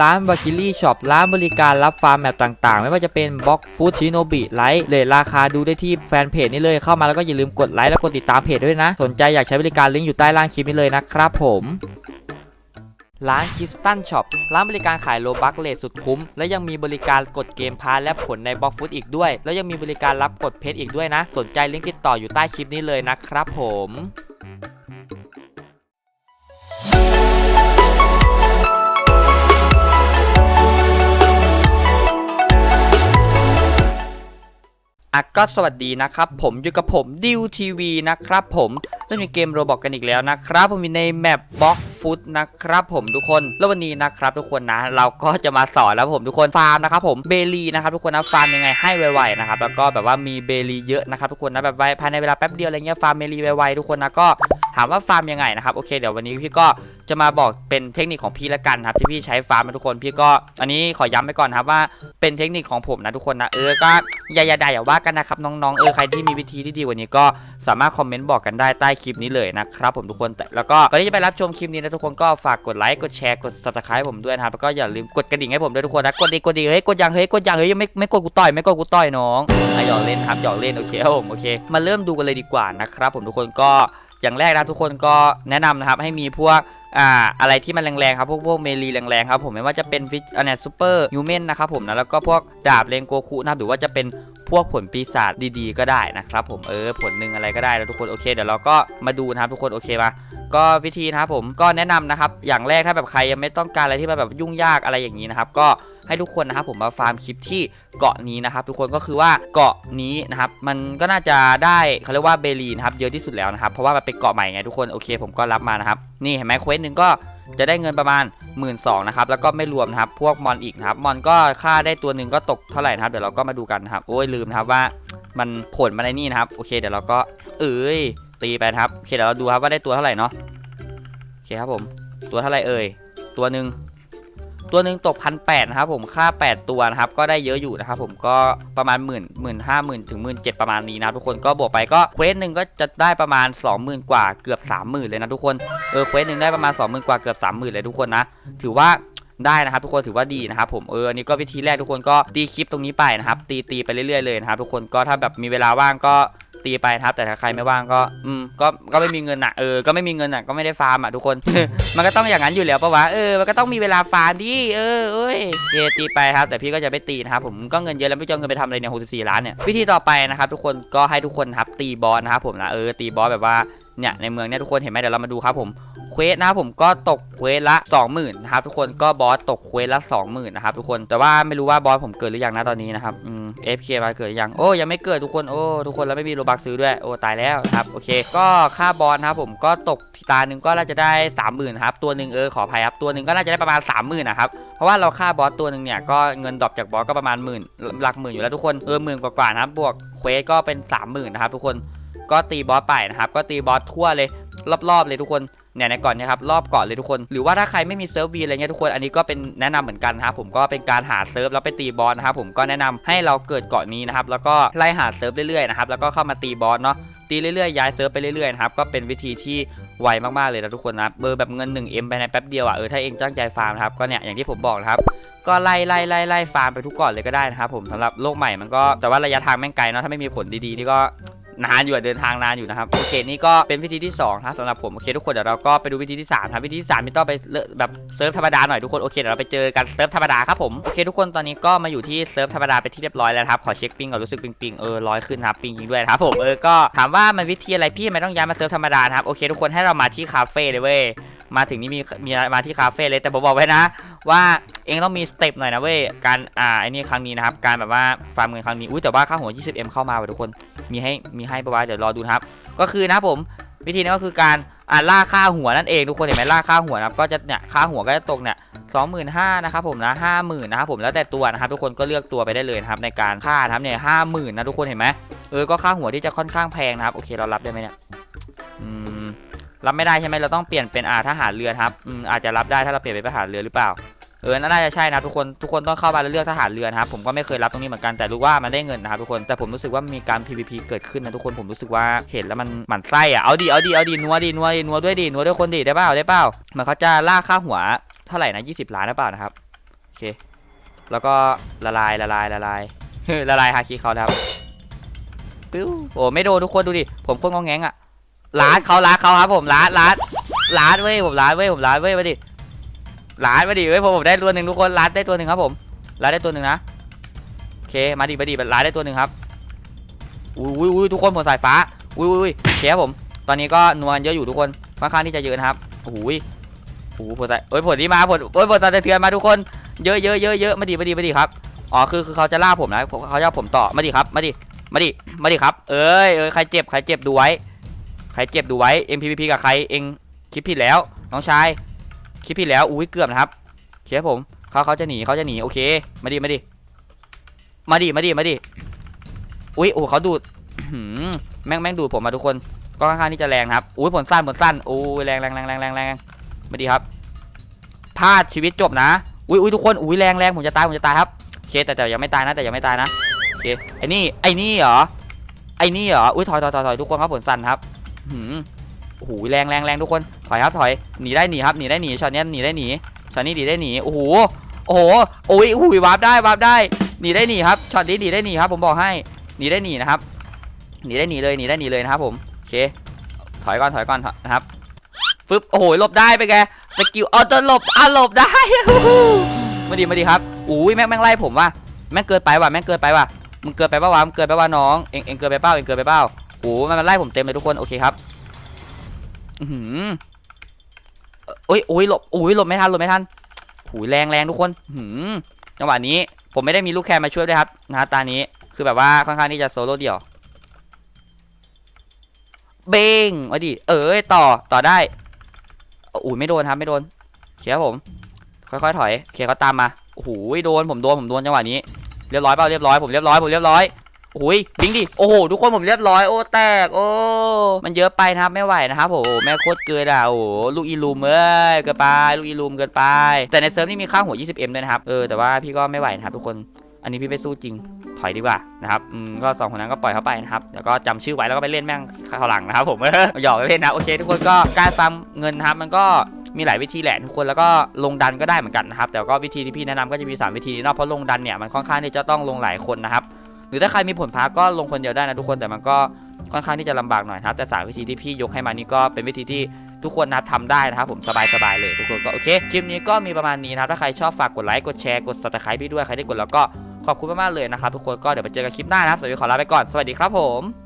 ร้านบาคิลี่ช็อปร้านบริการรับฟาร์มแมปต่างๆ ไม่ว่าจะเป็นบล็อกฟูดชิโนบิไลท์เลยราคาดูได้ที่แฟนเพจนี้เลยเข้ามาแล้วก็อย่าลืมกดไลค์และกดติดตามเพจด้วยนะ สนใจอยากใช้บริการลิงก์อยู่ใต้ล่างคลิปนี้เลยนะครับผมร้านคิสตันช็อปร้านบริการขายโลบักเลทสุดคุ้ม และยังมีบริการกดเกมพาร์และผลในบล็อกฟุตอีกด้วย แล้วยังมีบริการรับกดเพชรอีกด้วยนะ สนใจลิงก์ติดต่ออยู่ใต้คลิปนี้เลยนะครับผม อะก็สวัสดีนะครับ ผมอยู่กับผมดิวทีวีนะครับผมเล่นเกมโรบอกกันอีกแล้วนะครับ ผมมีในแมปบล็อกฟุตนะครับผมทุกคนแล้ววันนี้นะครับทุกคนนะ เราก็จะมาสอนแล้วผมทุกคนฟาร์มนะครับผมเบลีนะครับทุกคนนะฟาร์มยังไงให้ไวๆนะครับแล้วก็แบบว่ามีเบลีเยอะนะครับทุกคนนะแบบไวภายในเวลาแป๊บเดียวอะไรเงี้ยฟาร์มเบลีไวๆทุกคนนะก็ ถามว่าฟาร์มยังไงนะครับโอเคเดี๋ยววันนี้พี่ก็จะมาบอกเป็นเทคนิคของพี่ละกันครับที่พี่ใช้ฟาร์มนะทุกคนพี่ก็อันนี้ขอย้ำไปก่อนครับว่าเป็นเทคนิคของผมนะทุกคนนะเออก็อย่าอย่าด่าอย่าว่ากันนะครับน้องๆเออใครที่มีวิธีที่ดีกว่านี้ก็สามารถคอมเมนต์บอกกันได้ใต้คลิปนี้เลยนะครับผมทุกคนแต่แล้วก็ก่อนที่จะไปรับชมคลิปนี้นะทุกคนก็ฝากกดไลค์กดแชร์กด subscribe ผมด้วยนะครับแล้วก็อย่าลืมกดกระดิ่งให้ผมด้วยทุกคนนะกดดีกดดีเฮ้ยกดยังเฮ้ยกดยังเฮ้ยยังไม่ไม่กดกูต่อยไม่กดกูต่อยน้องอะหยอกเล่นครับหยอกเล่นโอเคครับผมโอเค มาเริ่มดูกันเลยดีกว่านะครับผมทุกคนก็ อย่างแรกนะทุกคนก็แนะนำนะครับให้มีพวกอ่าอะไรที่มันแรงๆครับพวกพวกเมลีแรงๆครับผมไม่ว่าจะเป็นฟิชอันเนี้ยซูเปอร์ยูเมนนะครับผมนะแล้วก็พวกดาบเลงโกคุนะครับหรือว่าจะเป็นพวกผลปีศาจดีๆ ก็ได้นะครับผมเออผลหนึ่งอะไรก็ได้แล้วทุกคนโอเคเดี๋ยวเราก็มาดูนะครับทุกคนโอเคปะ ก็วิธีนะครับผมก็แนะนำนะครับอย่างแรกถ้าแบบใครยังไม่ต้องการอะไรที่มันแบบยุ่งยากอะไรอย่างนี้นะครับก็ให้ทุกคนนะครับผมมาฟาร์มคลิปที่เกาะนี้นะครับ ทุกคนก็คือว่าเกาะนี้นะครับมันก็น่าจะได้เขาเรียกว่าเบลีนะครับเยอะที่สุดแล้วนะครับเพราะว่ามันเป็นเกาะใหม่ไงทุกคนโอเค ผมก็รับมานะครับนี่เห็นไหมเควสหนึ่งก็จะได้เงินประมาณ 1 2ื่นนะครับแล้วก็ไม่รวมนะครับพวกมอนอีกนะครับมอนก็ค่าได้ตัวหนึ่งก็ตกเท่าไหร่นะครับเดี๋ยวเราก็มาดูกันนะครับโอ้ยลืมนะครับว่ามันผลมาในนี่นะครับโอเคเดี๋ยวเราก็เอ้ย ตีไปครับโอเคเดี๋ยวเราดูครับว่าได้ตัวเท่าไหร่เนาะโอเคครับผมตัวเท่าไหร่เอ่ยตัวหนึ่งตัวหนึ่งตกพันแปดนะครับผมค่า 8 ตัวนะครับก็ได้เยอะอยู่นะครับผมก็ประมาณหมื่นหมื่นห้าหมื่นถึงหมื่นเจ็ดประมาณนี้นะทุกคนก็บวกไปก็เควสหนึ่งก็จะได้ประมาณ 20,000 กว่าเกือบ 30,000 เลยนะทุกคนเออเควสหนึ่งได้ประมาณ 20,000 กว่าเกือบ 30,000 เลยทุกคนนะถือว่าได้นะครับทุกคนถือว่าดีนะครับผมเอออันนี้ก็วิธีแรกทุกคนก็ตีคลิปตรงนี้ไปนะครับตีตีไปเรื่อยๆเลยนะครับทุกคนก็ถ้าแบบมีเวลาว่างก็ ตีไปนะครับ แต่ถ้าใครไม่ว่างก็ อืมก็ก็ไม่มีเงินอะเออก็ไม่มีเงินอะก็ไม่ได้ฟาร์มอะทุกคน มันก็ต้องอย่างนั้นอยู่แล้วปะวะเออมันก็ต้องมีเวลาฟาร์มดิเออเอ้ยโอเคตีไปครับ แต่พี่ก็จะไม่ตีนะครับผมก็เงินเยอะแล้วไม่จะเอาเงินไปทำอะไรเนี่ย64ล้านเนี่ยวิธีต่อไปนะครับทุกคนก็ให้ทุกคนนะครับตีบอสนะครับผมนะเออตีบอสแบบว่าเนี่ยในเมืองเนี่ยทุกคนเห็นไหมเดี๋ยวเรามาดูครับผม เควสนะครับผมก็ตกเควสละ 20,000นะครับทุกคนก็บอสตกเควสละ 20,000นะครับทุกคนแต่ว่าไม่รู้ว่าบอสผมเกิดหรือยังนะตอนนี้นะครับอืม FK มาเกิดยังโอ้ยังไม่เกิดทุกคนโอ้ทุกคนแล้วไม่มีโลบักซื้อด้วยโอ้ตายแล้วครับโอเค ก็ค่าบอสนะครับผมก็ตกตาหนึ่งก็น่าจะได้ 30,000ครับตัวหนึ่งเออขออภัยครับตัวหนึ่งก็น่าจะได้ประมาณ 30,000นะครับเพราะว่าเราค่าบอสตัวหนึ่งเนี่ยก็เงินดรอปจากบอสก็ประมาณหมื่นหลักหมื่นอยู่แล้วทุกคนเออหมื่นกว่าๆนะครับบวกเควสก็เป็น 30,000นะครับทุกคนก็ตีบอสไปนะครับก็ตีบอสทั่วเลยรอบๆเลยทุกคน เนี่ยในก่อนนะครับรอบเกาะเลยทุกคน หรือว่าถ้าใครไม่มีเซิร์ฟวีอะไรเงี้ยทุกคนอันนี้ก็เป็นแนะนำเหมือนกันนะครับผมก็เป็นการหาเซิร์ฟแล้วไปตีบอสนะครับผมก็แนะนำให้เราเกิดเกาะนี้นะครับแล้วก็ไล่หาเซิร์ฟเรื่อยๆนะครับแล้วก็เข้ามาตีบอสเนาะตีเรื่อยๆย้ายเซิร์ฟไปเรื่อยๆนะครับก็เป็นวิธีที่ไวมากๆเลยนะทุกคนนะเบอร์แบบเงิน 1M ไปในแป๊บเดียวอะเออถ้าเองตั้งใจฟาร์มครับก็เนี่ยอย่างที่ผมบอกนะครับก็ไล่ไล่ไล่ไล่ฟาร์มไปทุกเกาะเลยก็ได้นะครับผมสำหรับโลกใหม่มันก็แต่ว่าระยะทางแม่งไกลเนาะถ้าไม่มีผลดีๆนี่ก็ นานอยู่เดินทางนานอยู่นะครับโอเคนี่ก็เป็นวิธีที่2นะสำหรับผมโอเคทุกคนเดี๋ยวเราก็ไปดูวิธีที่3ครับวิธีที่3นี่ต้องไปเลแบบเซิร์ฟธรรมดาหน่อยทุกคนโอเคเดี๋ยวเราไปเจอกันเซิร์ฟธรรมดาครับผมโอเคทุกคนตอนนี้ก็มาอยู่ที่เซิร์ฟธรรมดาไปที่เรียบร้อยแล้วครับขอเช็คปิงก่อนรู้สึกปิงปิงเออร้อยขึ้นครับปิงยิงด้วยครับผมเออก็ถามว่ามันวิธีอะไรพี่ทำไมต้องย้ายมาเซิร์ฟธรรมดาครับโอเคทุกคนให้เรามาที่คาเฟ่เลยเว้ย มาถึงนี่มีมีมาที่คาเฟ่เลยแต่ผมบอกไว้นะ ว่าเองต้องมีสเต็ปหน่อยนะเว้ยการอ่าไอ้นี่ครั้งนี้นะครับการแบบว่าฟาร์มเงินครั้งนี้อุ้ยแต่ว่าค่าหัว 20m เข้ามาว่ะทุกคนมีให้มีให้ปะวะเดี๋ยวรอดูนะครับ ก็คือนะผมวิธีนี้ก็คือการอ่าล่าค่าหัวนั่นเองทุกคนเห็นไหมล่าค่าหัวนะครับก็จะเนี่ยค่าหัวก็จะตกเนี่ยสองหมื่นห้านะครับผมนะห้าหมื่นนะครับผมแล้วแต่ตัวนะครับทุกคนก็เลือกตัวไปได้เลยนะครับในการค่านะครับเนี่ยห้าหมื่นนะทุกคนเห็นไหมเออก็ค่าหัวที่จะค่อนข้างแพงนะครับโอเคเรารับได้ไหมเนี่ยอืม รับไม่ได้ใช่ไหมเราต้องเปลี่ยนเป็นอาทหารเรือครับอืมอาจจะรับได้ถ้าเราเปลี่ยนเป็นทหารเรือหรือเปล่าเออน่าจะใช่นะทุกคนทุกคนต้องเข้ามาแล้วเลือกทหารเรือนะครับผมก็ไม่เคยรับตรงนี้เหมือนกันแต่รู้ว่ามันได้เงินนะครับทุกคนแต่ผมรู้สึกว่ามีการ PVP เกิดขึ้นนะทุกคนผมรู้สึกว่าเห็นแล้วมันหมั่นไส้อะเอาดิเอาดิเอาดินัวดินัวดินัวด้วยดินัวด้วยคนดิได้เปล่าได้เปล่ามันเขาจะล่าค่าหัวเท่าไหร่นะ20 ล้านหรือเปล่านะครับโอเคแล้วก็ละลายละลายละลายละลายฮาคิเขาแล้วครับปิ้วโอ้ไม่โดนทุกคนดูดิผมโคนงองแงงอะ ลาดเขาลาดเขาครับผมลาดลาดลาดเว้ยผมลาดเว้ยผมลาดเว้ยมาดิลาดมาดิเว้ยผมผมได้ตัวหนึ่งทุกคนลาดได้ตัวหนึ่งครับผมลาดได้ตัวหนึ่งนะโอเคมาดิมาดิลาดได้ตัวหนึ่งครับอุ้ยอุ้ยทุกคนผมสายฟ้าอุ้ยอุ้ยเคครับผม ตอนนี้ก็นวลเยอะอยู่ทุกคนค่อนข้างที่จะเยอะนะครับโอ้โหยโอ้โหผลใสายเอ้ยผลที่มาผลโอ้ยผลสายสะเทือนมาทุกคนเยอะเยอะเยอะเยอะมาดิมาดิมาดิครับอ๋อคือคือเขาจะล่าผมนะเขาจะเอาผมต่อมาดิครับมาดิมาดิมาดิครับ เอ้ยเอ้ยใครเจ็บใครเจ็บดูไว้ ใครเจ็บดูไว้ MPVP กับใครเองคิดผิดแล้ว น้องชายคิดผิดแล้วอุ้ยเกือบนะครับเคครับผมเขาเขาจะหนีเขาจะหนีโอเคมาดิมาดิมาดิมาดิมาดิอุ้ยโอ้เขาดูดแม่งแม่งดูดผมมาทุกคนก็ค่อนข้างที่จะแรงครับอุ้ยผลสั้นผลสั้นโอ้ยแรงแรงแรงแรงแรงแรงมาดิครับพลาดชีวิตจบนะอุ้ยอุ้ยทุกคนอุ้ยแรงแรงผมจะตายผมจะตายครับโอเคแต่แต่ยังไม่ตายนะแต่ยังไม่ตายนะโอเคไอ้นี่ไอ้นี่เหรอไอ้นี่เหรออุ้ยถอยถอยถอยทุกคนครับผลสั้นครับ โอ้โหแรงแรงแรงทุกคนถอยครับถอยหนีได้หนีครับหนีได้หนีช็อตนี้หนีได้หนีช็อตนี้หนีได้หนีโอ้โหโอ้โหโอ้ยโอ้ยวาร์ปได้วาร์ปได้หนีได้หนีครับช็อตนี้หนีได้หนีครับ ผมบอกให้หนีได้หนีนะครับหนีได้หนีเลยหนีได้หนีเลยนะครับผมโอเคถอยก่อนถอยก่อนนะครับฟึบโอ้โหหลบได้ไปแกสกิลออโต้หลบอะหลบได้มาดีมาดีครับอุ้ยแม่งแม่งไล่ผมว่ะแม่งเกินไปว่ะแม่งเกินไปว่ะมึงเกินไปป่าวะมึงเกินไปป่าวน้องเองเองเกินไปเป้าเองเกินไปเป้า โอ้โหมันมาไล่ผมเต็มเลยทุกคนโอเคครับอือหือเอ่อโอ้ยโอ้ยหลบโอ้ยหลบไม่ทันหลบไม่ทันหูยแรงแรงทุกคนหือจังหวะนี้ผมไม่ได้มีลูกแคร์มาช่วยด้วยครับนะฮะตานี้คือแบบว่าค่อนข้างที่จะโซโล่เดี่ยว เบงมาดิเอ้ยต่อต่อได้อุ้ยไม่โดนครับไม่โดนเคครับผม ค่อยๆถอยโอเคเขาตามมาโอ้โหโดนผมโดนผมโดนจังหวะนี้เรียบร้อยเปล่าเรียบร้อยผมเรียบร้อยผมเรียบร้อย โอ้ยบิงดิโอ้โหทุกคนผมเรียบร้อยโอ้แตกโอ้มันเยอะไปนะครับไม่ไหวนะครับโอ้แม่โคตรเกินอะโอ้ลูกอีลูมเอ้ยเกินไปลูกอีลูมเกินไป แต่ในเซิร์ฟนี่มีค่าหัว 20M ด้วยนะครับเออแต่ว่าพี่ก็ไม่ไหวนะครับทุกคนอันนี้พี่ไม่สู้จริงถอยดีกว่านะครับอืมก็สองคนนั้นก็ปล่อยเขาไปนะครับแล้วก็จำชื่อไว้แล้วก็ไปเล่นแม่งข้าหลังนะครับผมหยอกเล่นนะโอเค ทุกคนก็การฟาร์มเงินนะครับมันก็มีหลายวิธีแหละทุกคนแล้วก็ลงดันก็ได้เหมือนกันนะครับแต่ก็วิธีที่พี่แนะนำก็จะมีสามวิธีนาะเพราะลงดันเนี่ยมันค่อนข้างที่จะต้องลงหลายคนนะครับ รือถ้าใครมีผลพักก็ลงคนเดียวได้นะทุกคนแต่มันก็ค่อนข้างที่จะลำบากหน่อยครับแต่สามวิธีที่พี่ยกให้มานี่ก็เป็นวิธีที่ทุกคนนะครับทำได้นะครับผมสบายๆเลยทุกคนก็โอเคคลิปนี้ก็มีประมาณนี้นะครับถ้าใครชอบฝากกดไลค์กดแชร์กด subscribe พี่ด้วยใครที่กดแล้วก็ขอบคุณมากๆเลยนะครับทุกคนก็เดี๋ยวไปเจอกันคลิปหน้านะครับสวัสดีขอลาไปก่อนสวัสดีครับผม